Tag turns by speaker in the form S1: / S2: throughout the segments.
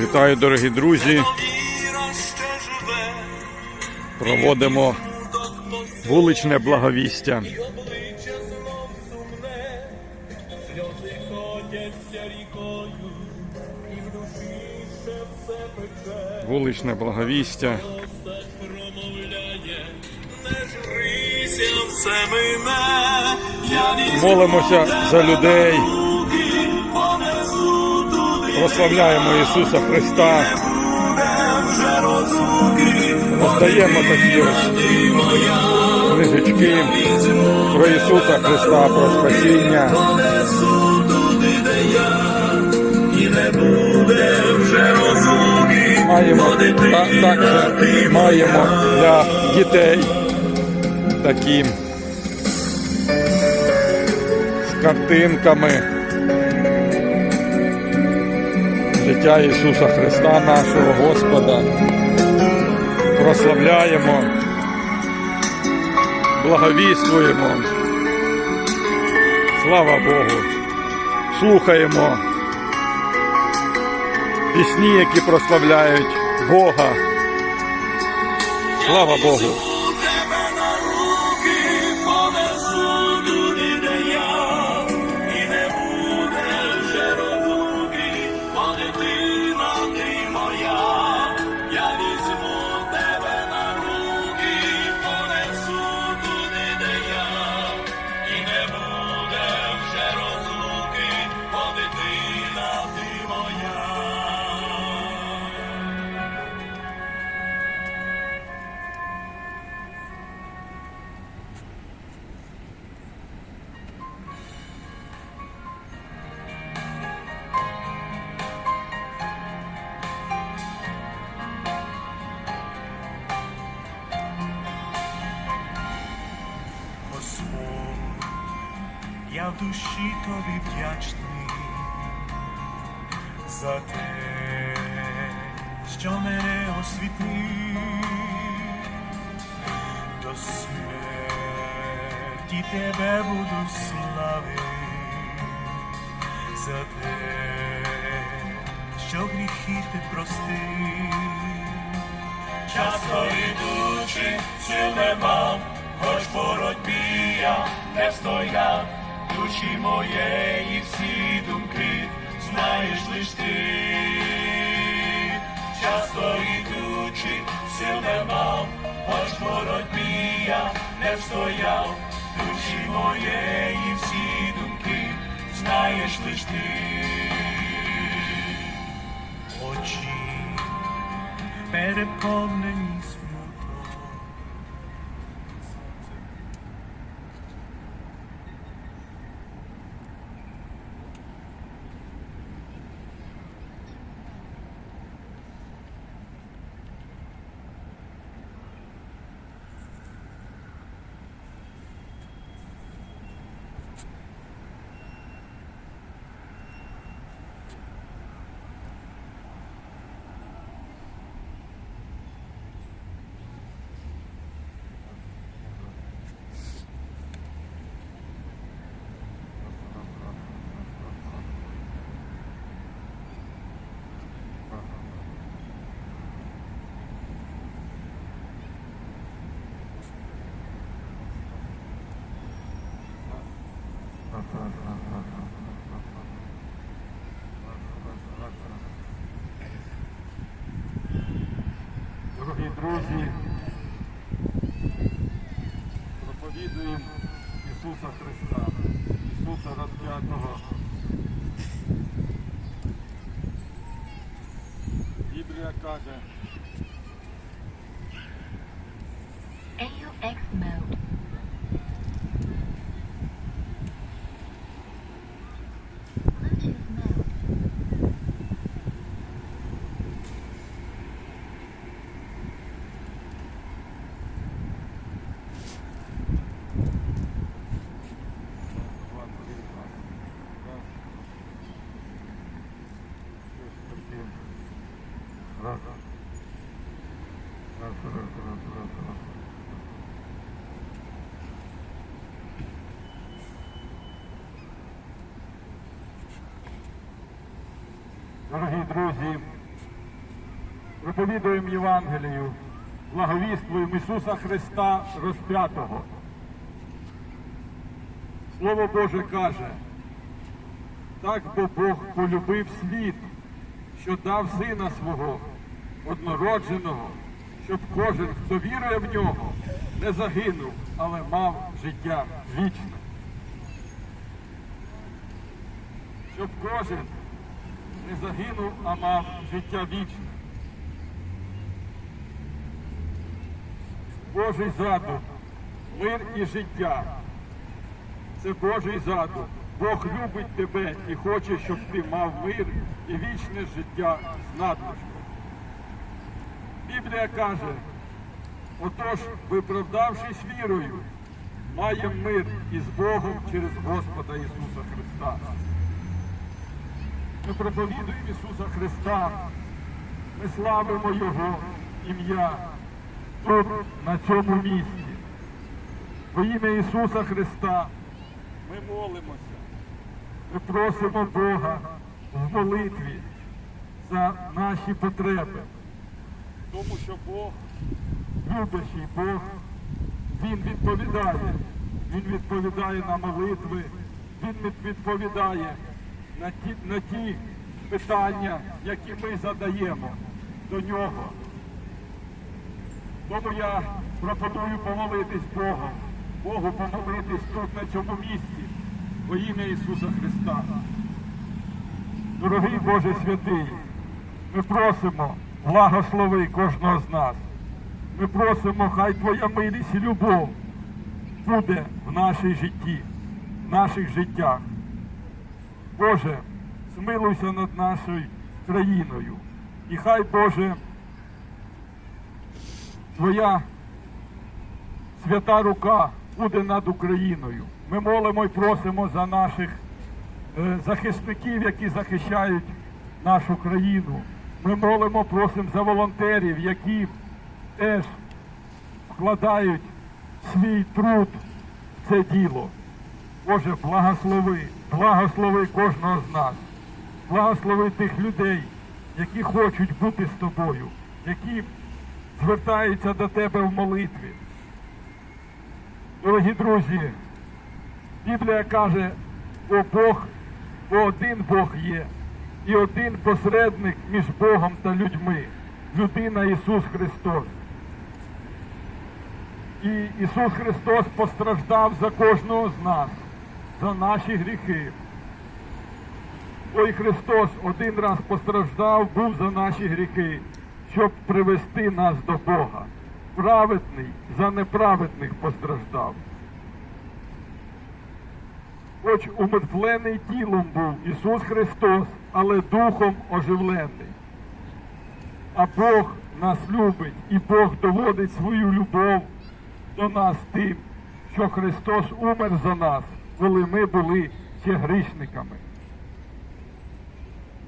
S1: Вітаю, дорогі друзі! Проводимо вуличне благовістя.
S2: обличчя знов сумне, сльози ходяться
S1: прославляємо Ісуса Христа, роздаємо такі ось книжечки про Ісуса Христа, про спасіння. Маємо та, також маємо для дітей такі з картинками життя Ісуса Христа, нашого Господа. Прославляємо, благовіствуємо. Слава Богу! Слухаємо пісні, які прославляють Бога. Слава Богу!
S3: Душі тобі вдячний за те, що мене освітив. До смерті тебе буду славити. За те, що гріхи ти простив.
S2: Часто йдучи, сил не мав, хоч боротьбі я не стояв, душі моєї всі думки, знаєш лиш ти. Часто йдучи, сил не мав, хоч боротьбі я не встояв, душі моєї всі думки, знаєш лиш ти.
S3: очі переповнені смуток.
S1: Дорогі друзі, проповідуємо Ісуса Христа, Ісуса розп'ятого. Біблія каже,
S4: AUX mode. Bluetooth mode.
S1: Раз, раз, раз, раз, раз, раз. Дорогі друзі, проповідуємо Євангелію, благовіствуємо Ісуса Христа розп'ятого. Слово Боже каже, так бо Бог полюбив світ, що дав сина свого, однородженого, щоб кожен, хто вірує в нього, не загинув, але мав життя вічне. Щоб кожен не загинув, а мав життя вічне. Божий задум, мир і життя. Це Божий задум. Бог любить тебе і хоче, щоб ти мав мир і вічне життя з надлишком. Біблія каже, отож, виправдавшись вірою, маємо мир із Богом через Господа Ісуса Христа. Ми проповідуємо Ісуса Христа, ми славимо Його ім'я тут, на цьому місці. Во ім'я Ісуса Христа ми молимося. Ми просимо Бога в молитві за наші потреби. Тому що Бог, любящий Бог, Він відповідає. Він відповідає на молитви, Він відповідає на ті, на ті питання, які ми задаємо до нього. Тому я пропоную помолитись Богом, Богу помолитись тут, на цьому місці, во ім'я Ісуса Христа. Дорогий Боже святий, ми просимо, благослови кожного з нас. Ми просимо, хай Твоя милість і любов буде в нашій житті, в наших життях. Боже, змилуйся над нашою країною. І хай, Боже, Твоя свята рука буде над Україною. Ми молимо і просимо за наших е, захисників, які захищають нашу країну. Ми молимо, просимо за волонтерів, які теж вкладають свій труд в це діло. Боже, благослови, благослови кожного з нас, благослови тих людей, які хочуть бути з тобою, які звертаються до тебе в молитві. Дорогі друзі, Біблія каже, бо Бог, бо один Бог є, і один посередник між Богом та людьми, людина Ісус Христос. І Ісус Христос постраждав за кожного з нас, за наші гріхи. Ой Христос один раз постраждав, був за наші гріхи, щоб привести нас до Бога. Праведний за неправедних постраждав. Хоч умертвлений тілом був Ісус Христос, але духом оживлений. А Бог нас любить і Бог доводить свою любов до нас тим, що Христос умер за нас, коли ми були ще грішниками.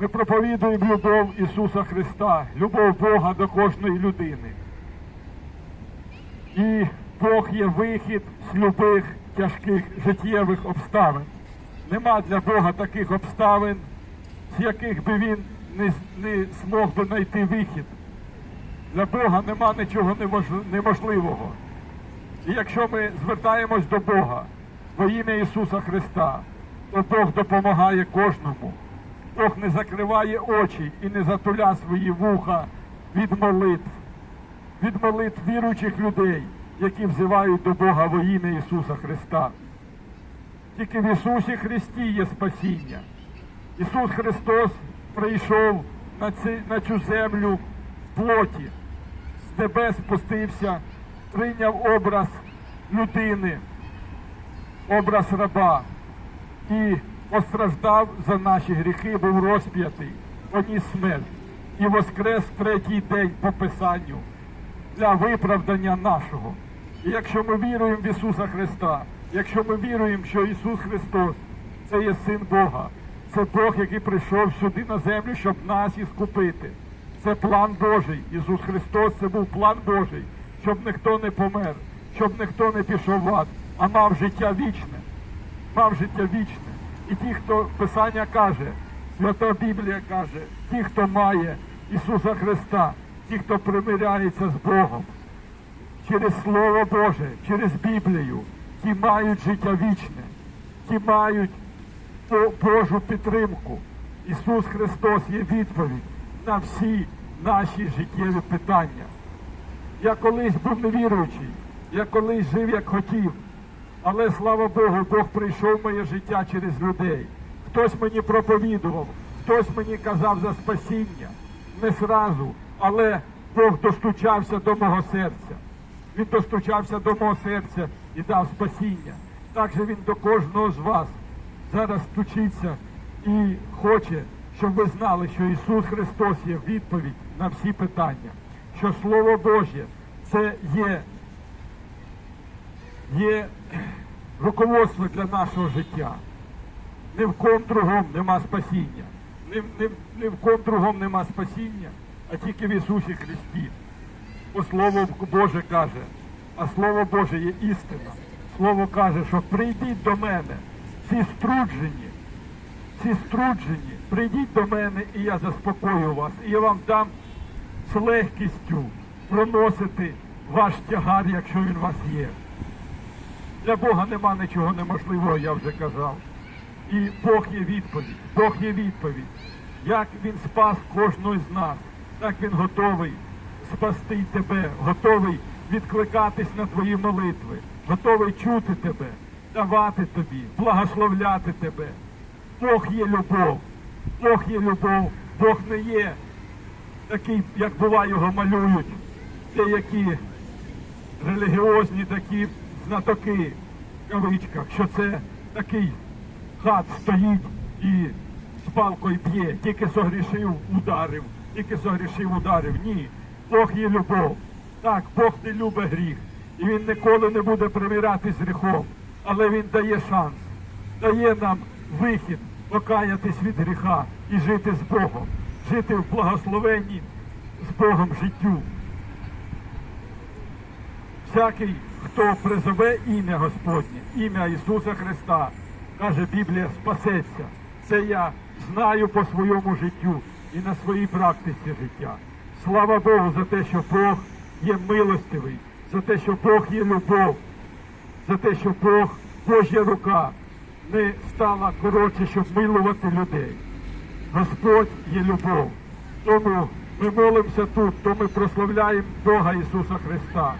S1: Ми проповідуємо любов Ісуса Христа, любов Бога до кожної людини. І Бог є вихід з любих тяжких життєвих обставин. Нема для Бога таких обставин, з яких би він не, не змог би знайти вихід. Для Бога нема нічого неможливого. І якщо ми звертаємось до Бога во ім'я Ісуса Христа, то Бог допомагає кожному. Бог не закриває очі і не затуля свої вуха від молитв, від молитв віруючих людей, які взивають до Бога во ім'я Ісуса Христа. Тільки в Ісусі Христі є спасіння. Ісус Христос прийшов на, ці, на цю землю в плоті, з небес спустився, прийняв образ людини, образ раба і постраждав за наші гріхи, був розп'ятий, поніс смерть і воскрес третій день по Писанню для виправдання нашого. І якщо ми віруємо в Ісуса Христа, якщо ми віруємо, що Ісус Христос це є Син Бога, це Бог, який прийшов сюди на землю, щоб нас іскупити. Це план Божий. Ісус Христос це був план Божий, щоб ніхто не помер, щоб ніхто не пішов в ад, а мав життя вічне. Мав життя вічне. І ті, хто Писання каже, Свята Біблія каже, ті, хто має Ісуса Христа, ті, хто примиряється з Богом, через Слово Боже, через Біблію, ті мають життя вічне, ті мають Божу підтримку. Ісус Христос є відповідь на всі наші життєві питання. Я колись був невіруючий, я колись жив як хотів, але слава Богу, Бог прийшов в моє життя через людей. Хтось мені проповідував, хтось мені казав за спасіння, не зразу, але Бог достучався до мого серця. Він достучався до мого серця і дав спасіння. Так же він до кожного з вас зараз стучиться і хоче, щоб ви знали, що Ісус Христос є відповідь на всі питання, що Слово Боже це є, є руководство для нашого життя. Ні в ком другом нема спасіння. Ні, ні, ні в ком другом нема спасіння, а тільки в Ісусі Христі. Бо Слово Боже каже, а Слово Боже є істина. Слово каже, що прийдіть до мене, ці струджені, ці струджені, прийдіть до мене, і я заспокою вас, і я вам дам з легкістю проносити ваш тягар, якщо він у вас є. Для Бога нема нічого неможливого, я вже казав. І Бог є відповідь, Бог є відповідь. Як Він спас кожного з нас, так Він готовий спасти тебе, готовий відкликатись на твої молитви, готовий чути тебе, давати тобі, благословляти тебе. Бог є любов, Бог є любов, Бог не є такий, як буває, його малюють, деякі релігіозні такі знатоки, в кавичках, що це такий хат стоїть і з палкою б'є, тільки согрішив, ударив, тільки согрішив, ударив. Ні, Бог є любов. Так, Бог не любить гріх. І він ніколи не буде примиряти з гріхом. Але він дає шанс, дає нам вихід покаятись від гріха і жити з Богом, жити в благословенні з Богом життю. Всякий, хто призове ім'я Господнє, ім'я Ісуса Христа, каже Біблія, спасеться. Це я знаю по своєму життю і на своїй практиці життя. Слава Богу за те, що Бог є милостивий, за те, що Бог є любов, за те, що Бог, Божя рука не стала коротше, щоб милувати людей. Господь є любов. Тому ми молимося тут, то ми прославляємо Бога Ісуса Христа.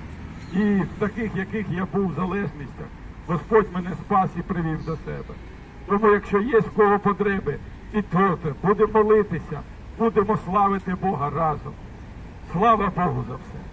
S1: І в таких, яких я був в залежностях, Господь мене спас і привів до себе. Тому, якщо є в кого потреби, підтвердьте, будемо молитися, будемо славити Бога разом. Слава Богу за все.